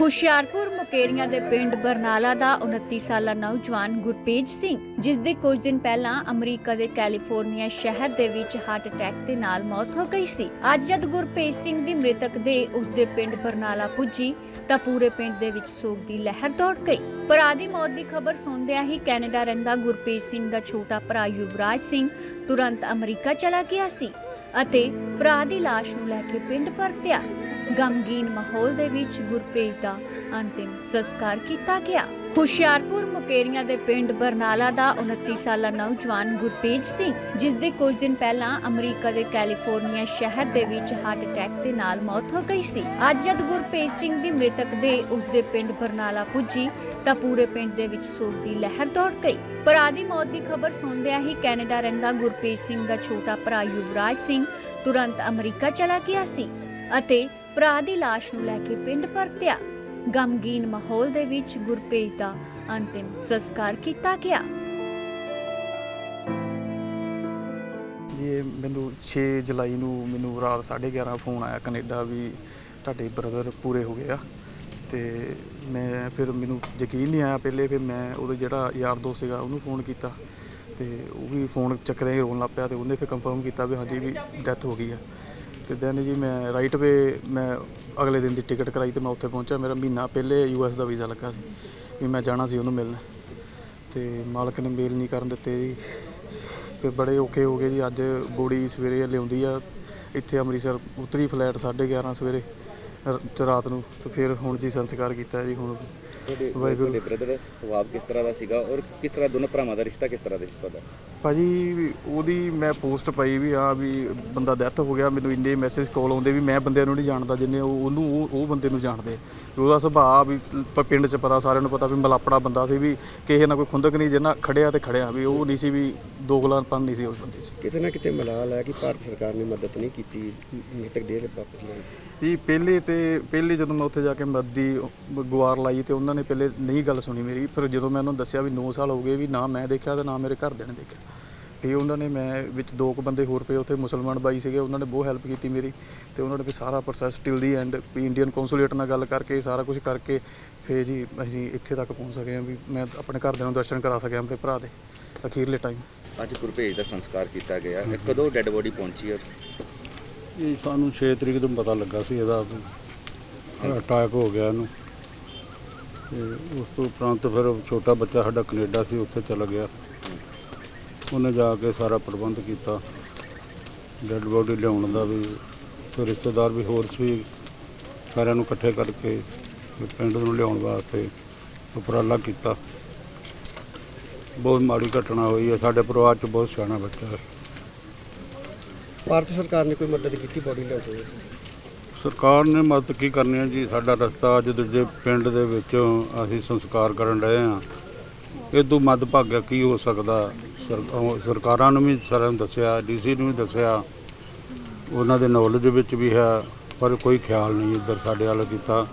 ਹੁਸ਼ਿਆਰਪੁਰ ਮੁਕੇਰੀਆਂ ਦੇ ਪਿੰਡ ਬਰਨਾਲਾ ਦਾ 29 ਸਾਲਾ ਨੌਜਵਾਨ ਗੁਰਪੇਜ ਸਿੰਘ, ਜਿਸ ਦੀ ਕੁਝ ਦਿਨ ਪਹਿਲਾਂ ਅਮਰੀਕਾ ਦੇ ਕੈਲੀਫੋਰਨੀਆ ਸ਼ਹਿਰ ਦੇ ਵਿੱਚ ਹਾਰਟ ਅਟੈਕ ਦੇ ਨਾਲ ਮੌਤ ਹੋ ਗਈ ਸੀ। ਅੱਜ ਜਦ ਗੁਰਪੇਜ ਸਿੰਘ ਦੀ ਮ੍ਰਿਤਕ ਦੇ ਉਸ ਦੇ ਪਿੰਡ ਬਰਨਾਲਾ ਪੁੱਜੀ, ਤਾਂ ਪੂਰੇ ਪਿੰਡ ਦੇ ਵਿੱਚ ਸੋਗ ਦੀ ਲਹਿਰ ਦੌੜ ਗਈ। ਭਰਾ ਦੀ ਮੌਤ ਦੀ ਖਬਰ ਸੁਣਦਿਆਂ ਹੀ ਕੈਨੇਡਾ ਰਹਿੰਦਾ ਗੁਰਪੇਜ ਸਿੰਘ ਦਾ ਛੋਟਾ ਭਰਾ ਯੁਵਰਾਜ ਸਿੰਘ ਤੁਰੰਤ ਅਮਰੀਕਾ ਚਲਾ ਗਿਆ ਸੀ। ਅਤੇ ਭਰਾ ਦੀ ਲਾਸ਼ ਨੂੰ ਲੈ ਕੇ ਪਿੰਡ ਪਰਤਿਆ। ਗਮਗੀਨ ਮਾਹੌਲ ਦੇ ਵਿੱਚ ਗੁਰਪੇਜ ਦਾ ਅੰਤਿਮ ਸੰਸਕਾਰ ਕੀਤਾ ਗਿਆ। ਹੁਸ਼ਿਆਰਪੁਰ ਮੁਕੇਰੀਆਂ ਦੇ ਪਿੰਡ ਬਰਨਾਲਾ ਦਾ 29 ਸਾਲਾ ਨੌਜਵਾਨ ਗੁਰਪੇਜ ਸਿੰਘ, ਜਿਸ ਦੀ ਕੁਝ ਦਿਨ ਪਹਿਲਾਂ ਅਮਰੀਕਾ ਦੇ ਕੈਲੀਫੋਰਨੀਆ ਸ਼ਹਿਰ ਦੇ ਵਿੱਚ ਹਾਰਟ ਅਟੈਕ ਦੇ ਨਾਲ ਮੌਤ ਹੋ ਗਈ ਸੀ। ਅੱਜ ਜਦ ਗੁਰਪੇਜ ਸਿੰਘ ਦੀ ਮ੍ਰਿਤਕ ਦੇ ਉਸ ਦੇ ਪਿੰਡ ਬਰਨਾਲਾ ਪੁੱਜੀ, ਤਾਂ ਪੂਰੇ ਪਿੰਡ ਦੇ ਵਿੱਚ ਸੋਗ ਦੀ ਲਹਿਰ ਦੌੜ ਗਈ। ਭਰਾ ਦੀ ਮੌਤ ਦੀ ਖਬਰ ਸੁਣਦਿਆਂ ਹੀ ਕੈਨੇਡਾ ਰਹਿੰਦਾ ਗੁਰਪੇਜ ਸਿੰਘ ਦਾ ਛੋਟਾ ਭਰਾ ਯੁਵਰਾਜ ਸਿੰਘ ਤੁਰੰਤ ਅਮਰੀਕਾ ਚਲਾ ਗਿਆ ਸੀ ਅਤੇ ਭਰਾ ਦੀ ਲਾਸ਼ ਨੂੰ ਲੈ ਕੇ ਪਿੰਡ ਪਰਤਿਆ। ਗਮਗੀਨ ਮਾਹੌਲ ਦੇ ਵਿੱਚ ਗੁਰਪੇਜ ਦਾ ਅੰਤਿਮ ਸੰਸਕਾਰ ਕੀਤਾ ਗਿਆ। ਜੀ ਮੈਨੂੰ 6 ਜੁਲਾਈ ਨੂੰ ਮੈਨੂੰ ਰਾਤ 11:30 ਫੋਨ ਆਇਆ ਕੈਨੇਡਾ ਵੀ ਤੁਹਾਡੇ ਬ੍ਰਦਰ ਪੂਰੇ ਹੋ ਗਏ ਆ। ਤੇ ਮੈਂ ਫਿਰ ਮੈਨੂੰ ਯਕੀਨ ਨਹੀਂ ਆਇਆ ਪਹਿਲੇ, ਫਿਰ ਮੈਂ ਉਹਦਾ ਜਿਹੜਾ ਯਾਰ ਦੋਸਤ ਸੀਗਾ ਉਹਨੂੰ ਫੋਨ ਕੀਤਾ। ਤੇ ਉਹ ਵੀ ਫੋਨ ਚੱਕਦੇ ਹੀ ਰੋਣ ਲੱਗ ਪਿਆ ਤੇ ਉਹਨੇ ਫਿਰ ਕੰਫਰਮ ਕੀਤਾ ਵੀ ਹਾਂਜੀ ਵੀ ਡੈਥ ਹੋ ਗਈ ਆ। ਤੇ ਦੈਨ ਜੀ ਮੈਂ ਰਾਈਟ ਵੇ ਮੈਂ ਅਗਲੇ ਦਿਨ ਦੀ ਟਿਕਟ ਕਰਾਈ ਤੇ ਮੈਂ ਉੱਥੇ ਪਹੁੰਚਿਆ। ਮੇਰਾ ਮਹੀਨਾ ਪਹਿਲੇ ਯੂਐਸ ਦਾ ਵੀਜ਼ਾ ਲੱਗਾ ਸੀ ਵੀ ਮੈਂ ਜਾਣਾ ਸੀ ਉਹਨੂੰ ਮਿਲਣ। ਤੇ ਮਾਲਕ ਨੇ ਮੇਲ ਨਹੀਂ ਕਰਨ ਦਿੱਤੇ ਜੀ। ਫਿਰ ਬੜੇ ਔਖੇ ਹੋ ਗਏ ਜੀ। ਅੱਜ ਬੋੜੀ ਸਵੇਰੇ ਲਿਆਉਂਦੀ ਆ। ਇੱਥੇ ਅੰਮ੍ਰਿਤਸਰ ਉਤਰੀ ਫਲੈਟ 11:30 ਸਵੇਰੇ। ਰ- ਰਾਤ ਨੂੰ ਤੇ ਫਿਰ ਹੁਣ ਜੀ ਸੰਸਕਾਰ ਕੀਤਾ ਜੀ ਹੁਣ ਤੁਹਾਡੇ ਵਾਹਿਗੁਰੂ। ਤੁਹਾਡੇ ਬ੍ਰਦਰ ਦਾ ਸੁਭਾਅ ਕਿਸ ਤਰ੍ਹਾਂ ਦਾ ਸੀਗਾ ਔਰ ਕਿਸ ਤਰ੍ਹਾਂ ਦੋਨੋਂ ਭਰਾਵਾਂ ਦਾ ਰਿਸ਼ਤਾ ਕਿਸ ਤਰ੍ਹਾਂ ਦਾ ਸੀ ਤੁਹਾਡਾ? ਭਾਜੀ ਵੀ ਉਹਦੀ ਮੈਂ ਪੋਸਟ ਪਾਈ ਵੀ ਆ ਵੀ ਬੰਦਾ ਡੈਥ ਹੋ ਗਿਆ ਮੈਨੂੰ ਇੰਨੇ ਮੈਸੇਜ ਕਾਲ ਆਉਂਦੇ ਵੀ ਮੈਂ ਬੰਦਿਆਂ ਨੂੰ ਨਹੀਂ ਜਾਣਦਾ ਜਿੰਨੇ ਉਹ ਉਹਨੂੰ ਉਹ ਉਹ ਬੰਦੇ ਨੂੰ ਜਾਣਦੇ। ਵੀ ਉਹਦਾ ਸੁਭਾਅ ਵੀ ਪ- ਪਿੰਡ 'ਚ ਪਤਾ ਸਾਰਿਆਂ ਨੂੰ ਪਤਾ ਵੀ ਮਲਾਪੜਾ ਬੰਦਾ ਸੀ ਵੀ ਕਿਸੇ ਨਾਲ ਕੋਈ ਖੁੰਦਕ ਨਹੀਂ ਜਿੰਨਾ ਖੜਿਆ ਤੇ ਖੜਿਆ ਵੀ ਉਹ ਨਹੀਂ ਸੀ ਵੀ ਦੋਗਲਾਪਨ ਨਹੀਂ ਸੀ ਉਸ ਬੰਦੇ 'ਚ। ਕਿਤੇ ਨਾ ਕਿਤੇ ਮਲਾਲ ਹੈ ਕਿ ਭਾਰਤ ਸਰਕਾਰ ਨੇ ਮਦਦ ਨਹੀਂ ਕੀਤੀ ਮ੍ਰਿਤਕ ਦੇਹ ਵਾਪਸ ਲੈਣ ਜੀ ਪਹਿਲੇ ਤੇ ਪਹਿਲੇ ਜਦੋਂ ਮੈਂ ਉੱਥੇ ਜਾ ਕੇ ਮੱਦੀ ਗੁਆਰ ਲਾਈ ਤੇ ਉਹਨਾਂ ਨੇ ਪਹਿਲੇ ਨਹੀਂ ਗੱਲ ਸੁਣੀ ਮੇਰੀ ਫਿਰ ਜਦੋਂ ਮੈਂ ਉਹਨਾਂ ਨੂੰ ਦੱਸਿਆ ਵੀ 9 ਸਾਲ ਹੋ ਗਏ ਵੀ ਨਾ ਮੈਂ ਦੇਖਿਆ ਤੇ ਨਾ ਮੇਰੇ ਘਰਦਿਆਂ ਨੇ ਦੇਖਿਆ। ਤੇ ਉਹਨਾਂ ਨੇ ਮੈਂ ਵਿੱਚ ਦੋ ਕੁ ਬੰਦੇ ਹੋਰ ਪਏ ਉੱਥੇ ਮੁਸਲਮਾਨ ਬਾਈ ਸੀਗੇ ਉਹਨਾਂ ਨੇ ਬਹੁਤ ਹੈਲਪ ਕੀਤੀ ਮੇਰੀ ਤੇ ਉਹਨਾਂ ਨੇ ਵੀ ਸਾਰਾ ਪ੍ਰੋਸੈਸ ਟਿਲ ਦੀ ਐਂਡ ਵੀ ਇੰਡੀਅਨ ਕੌਂਸੂਲੇਟ ਨਾਲ ਗੱਲ ਕਰਕੇ ਸਾਰਾ ਕੁਝ ਕਰਕੇ ਫੇਰ ਜੀ ਅਸੀਂ ਇੱਥੇ ਤੱਕ ਪਹੁੰਚ ਸਕੇ ਹਾਂ ਵੀ ਮੈਂ ਆਪਣੇ ਘਰਦਿਆਂ ਨੂੰ ਦਰਸ਼ਨ ਕਰਾ ਸਕਿਆ ਆਪਣੇ ਭਰਾ ਦੇ ਅਖੀਰਲੇ ਟਾਈਮ ਅੱਜ ਗੁਰਭੇਜ ਦਾ ਸੰਸਕਾਰ ਕੀਤਾ ਗਿਆ ਕਦੋਂ ਡੈੱਡ ਬੋਡੀ ਪਹੁੰਚੀ ਹੈ? ਇਹ ਸਾਨੂੰ 6 ਤਰੀਕ ਨੂੰ ਪਤਾ ਲੱਗਾ ਸੀ ਇਹਦਾ ਅਟੈਕ ਹੋ ਗਿਆ ਇਹਨੂੰ। ਤੇ ਉਸ ਤੋਂ ਉਪਰੰਤ ਫਿਰ ਛੋਟਾ ਬੱਚਾ ਸਾਡਾ ਕੈਨੇਡਾ ਸੀ, ਉੱਥੇ ਚਲਾ ਗਿਆ। ਉਹਨੇ ਜਾ ਕੇ ਸਾਰਾ ਪ੍ਰਬੰਧ ਕੀਤਾ। ਡੈੱਡ ਬੋਡੀ ਲਿਆਉਣ ਦਾ ਵੀ ਫਿਰ ਰਿਸ਼ਤੇਦਾਰ ਵੀ ਹੋਰ ਸੀ, ਸਾਰਿਆਂ ਨੂੰ ਇਕੱਠੇ ਕਰਕੇ ਪਿੰਡ ਨੂੰ ਲਿਆਉਣ ਵਾਸਤੇ ਉਪਰਾਲਾ ਕੀਤਾ। ਬਹੁਤ ਮਾੜੀ ਘਟਨਾ ਹੋਈ ਹੈ, ਸਾਡੇ ਪਰਿਵਾਰ 'ਚ ਬਹੁਤ ਸਿਆਣਾ ਬੱਚਾ ਹੈ। ਭਾਰਤ ਸਰਕਾਰ ਨੇ ਕੋਈ ਮਦਦ ਕੀਤੀ ਬੋਡੀ ਲਿਆਉਣ ਤੋਂ ਸਰਕਾਰ ਨੇ ਮਦਦ ਕੀ ਕਰਨੀ ਹੈ ਜੀ? ਸਾਡਾ ਰਸਤਾ ਅੱਜ ਦੂਜੇ ਪਿੰਡ ਦੇ ਵਿੱਚ ਅਸੀਂ ਸੰਸਕਾਰ ਕਰਨ ਰਹੇ ਹਾਂ। ਇਹ ਤੋਂ ਮੱਧ ਭਾਗਿਆ ਕੀ ਹੋ ਸਕਦਾ? ਸਰ- ਉਹ ਸਰਕਾਰਾਂ ਨੂੰ ਵੀ ਸਾਰਿਆਂ ਨੂੰ ਦੱਸਿਆ, ਡੀਸੀ ਨੂੰ ਵੀ ਦੱਸਿਆ। ਉਹਨਾਂ ਦੇ ਨੌਲੇਜ ਵਿੱਚ ਵੀ ਹੈ, ਪਰ ਕੋਈ ਖਿਆਲ ਨਹੀਂ ਇੱਧਰ ਸਾਡੇ ਵੱਲ ਕੀਤਾ।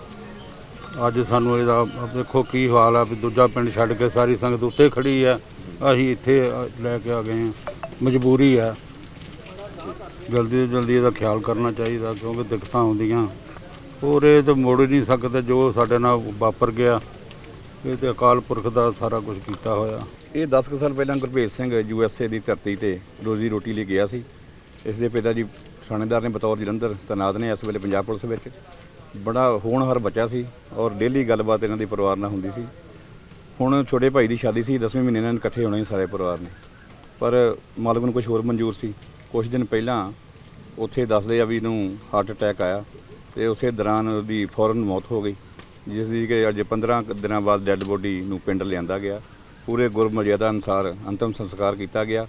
ਅੱਜ ਸਾਨੂੰ ਇਹਦਾ ਦੇਖੋ ਕੀ ਹਾਲ ਆ ਵੀ ਦੂਜਾ ਪਿੰਡ ਛੱਡ ਕੇ ਸਾਰੀ ਸੰਗਤ ਉੱਤੇ ਖੜੀ ਹੈ। ਅਸੀਂ ਇੱਥੇ ਲੈ ਕੇ ਆ ਗਏ ਹਾਂ। ਮਜਬੂਰੀ ਹੈ। ਜਲਦੀ ਤੋਂ ਜਲਦੀ ਇਹਦਾ ਖਿਆਲ ਕਰਨਾ ਚਾਹੀਦਾ ਕਿਉਂਕਿ ਦਿੱਕਤਾਂ ਆਉਂਦੀਆਂ। ਹੋਰ ਇਹ ਤਾਂ ਮੋੜ ਹੀ ਨਹੀਂ ਸਕਦਾ ਜੋ ਸਾਡੇ ਨਾਲ ਵਾਪਰ ਗਿਆ। ਇਹ ਤੇ ਅਕਾਲ ਪੁਰਖ ਦਾ ਸਾਰਾ ਕੁਝ ਕੀਤਾ ਹੋਇਆ। ਇਹ 10 ਕੁ ਸਾਲ ਪਹਿਲਾਂ Gurbhej Singh U S A ਦੀ ਧਰਤੀ ਤੇ ਰੋਜ਼ੀ ਰੋਟੀ ਲਈ ਗਿਆ ਸੀ। ਇਸ ਦੇ ਪਿਤਾ ਜੀ ਥਾਣੇਦਾਰ ਨੇ ਬਤੌਰ ਜਲੰਧਰ, ਤੈਨਾਤ ਨੇ ਇਸ ਵੇਲੇ ਪੰਜਾਬ ਪੁਲਿਸ ਵਿੱਚ। ਬੜਾ ਹੋਣਹਾਰ ਬੱਚਾ ਸੀ ਔਰ ਡੇਲੀ ਗੱਲਬਾਤ ਇਹਨਾਂ ਦੇ ਪਰਿਵਾਰ ਨਾਲ ਹੁੰਦੀ ਸੀ। ਹੁਣ ਛੋਟੇ ਭਾਈ ਦੀ ਸ਼ਾਦੀ ਸੀ 10ਵੇਂ ਮਹੀਨੇ ਨਾਲ ਇਕੱਠੇ ਹੋਣੇ ਸੀ ਸਾਰੇ ਪਰਿਵਾਰ ਨੇ। ਪਰ ਮਾਲਕ ਨੂੰ ਕੁਝ ਹੋਰ ਮਨਜ਼ੂਰ ਸੀ। ਕੁਝ ਦਿਨ ਪਹਿਲਾਂ ਉੱਥੇ ਦੱਸਦੇ ਆ ਵੀ ਇਹਨੂੰ ਹਾਰਟ ਅਟੈਕ ਆਇਆ ਤੇ ਉਸੇ ਦੌਰਾਨ ਉਹਦੀ ਫੌਰਨ ਮੌਤ ਹੋ ਗਈ, ਜਿਸ ਦੀ ਕਿ ਅੱਜ 15 ਦਿਨਾਂ ਬਾਅਦ ਡੈੱਡ ਬੋਡੀ ਨੂੰ ਪਿੰਡ ਲਿਆਂਦਾ ਗਿਆ। ਪੂਰੇ ਗੁਰਮਰਿਆਦਾ ਅਨੁਸਾਰ ਅੰਤਮ ਸੰਸਕਾਰ ਕੀਤਾ ਗਿਆ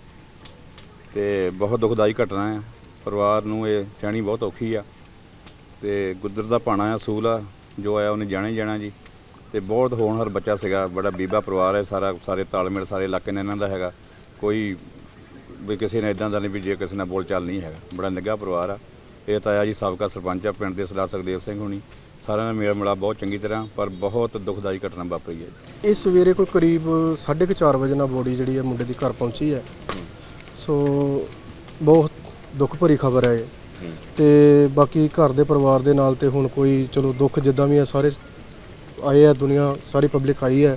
ਤੇ ਬਹੁਤ ਦੁਖਦਾਈ ਘਟਨਾ ਹੈ ਪਰਿਵਾਰ ਨੂੰ ਇਹ ਸਿਆਣੀ ਬਹੁਤ ਔਖੀ ਆ ਤੇ ਗੁੱਦਰ ਦਾ ਪਾਣਾ ਆ, ਸੂਲ ਆ, ਜੋ ਆਇਆ ਉਹਨੇ ਜਾਣਾ ਹੀ ਜਾਣਾ ਜੀ। ਤੇ ਬਹੁਤ ਹੋਣਹਾਰ ਬੱਚਾ ਸੀਗਾ, ਬੜਾ ਬੀਬਾ ਪਰਿਵਾਰ ਹੈ ਸਾਰਾ, ਸਾਰੇ ਤਾਲਮੇਲ ਸਾਰੇ ਇਲਾਕੇ ਨੇ ਇਹਨਾਂ ਦਾ ਹੈਗਾ। ਕੋਈ ਵੀ ਕਿਸੇ ਨੇ ਇਦਾਂ ਦਾ ਨਹੀਂ ਵੀ ਜੇ ਕਿਸੇ ਨਾਲ ਬੋਲ ਚਾਲ ਨਹੀਂ ਹੈਗਾ। ਬੜਾ ਨਿੱਘਾ ਪਰਿਵਾਰ ਆ। ਇਹ ਤਾਇਆ ਜੀ ਸਾਬਕਾ ਸਰਪੰਚ ਆ, ਪਿੰਡ ਦੇ ਸਰਦਾਰ ਸੁਖਦੇਵ ਸਿੰਘ ਹੋਣੀ। ਸਾਰਿਆਂ ਨਾਲ ਮੇਲ ਮਿਲਾ ਬਹੁਤ ਚੰਗੀ ਤਰ੍ਹਾਂ, ਪਰ ਬਹੁਤ ਦੁਖਦਾਈ ਘਟਨਾ ਵਾਪਰੀ ਹੈ ਇਹ ਸਵੇਰੇ ਕੋਈ ਕਰੀਬ 4:30 ਵਜੇ ਨਾਲ ਬੋਡੀ ਜਿਹੜੀ ਹੈ ਮੁੰਡੇ ਦੀ ਘਰ ਪਹੁੰਚੀ ਹੈ। ਸੋ ਬਹੁਤ ਦੁੱਖ ਭਰੀ ਖਬਰ ਹੈ ਇਹ। ਤੇ ਬਾਕੀ ਘਰ ਦੇ ਪਰਿਵਾਰ ਦੇ ਨਾਲ ਤੇ ਹੁਣ ਕੋਈ ਚਲੋ ਦੁੱਖ ਜਿੱਦਾਂ ਵੀ ਹੈ, ਸਾਰੇ ਆਏ ਆ ਦੁਨੀਆ, ਸਾਰੀ ਪਬਲਿਕ ਆਈ ਹੈ।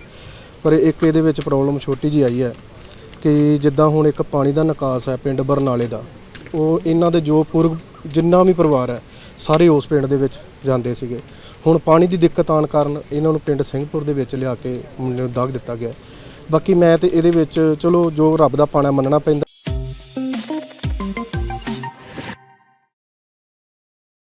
ਪਰ ਇੱਕ ਇਹਦੇ ਵਿੱਚ ਪ੍ਰੋਬਲਮ ਛੋਟੀ ਜੀ ਆਈ ਹੈ। ਕਿ ਜਿੱਦਾਂ ਹੁਣ ਇੱਕ ਪਾਣੀ ਦਾ ਨਿਕਾਸ ਹੈ ਪਿੰਡ ਬਰਨਾਲੇ ਦਾ, ਉਹ ਇਹਨਾਂ ਦੇ ਜੋ ਪੂਰਵ ਜਿੰਨਾ ਵੀ ਪਰਿਵਾਰ ਹੈ, ਸਾਰੇ ਉਸ ਪਿੰਡ ਦੇ ਵਿੱਚ ਜਾਂਦੇ ਸੀਗੇ। ਹੁਣ ਪਾਣੀ ਦੀ ਦਿੱਕਤ ਆਉਣ ਕਾਰਨ ਇਹਨਾਂ ਨੂੰ ਪਿੰਡ ਸਿੰਘਪੁਰ ਦੇ ਵਿੱਚ ਲਿਆ ਕੇ ਦਾਗ ਦਿੱਤਾ ਗਿਆ। ਬਾਕੀ ਮੈਂ ਤੇ ਇਹਦੇ ਵਿੱਚ ਚਲੋ ਜੋ ਰੱਬ ਦਾ ਪਾਣਾ ਮੰਨਣਾ ਪੈਂਦਾ।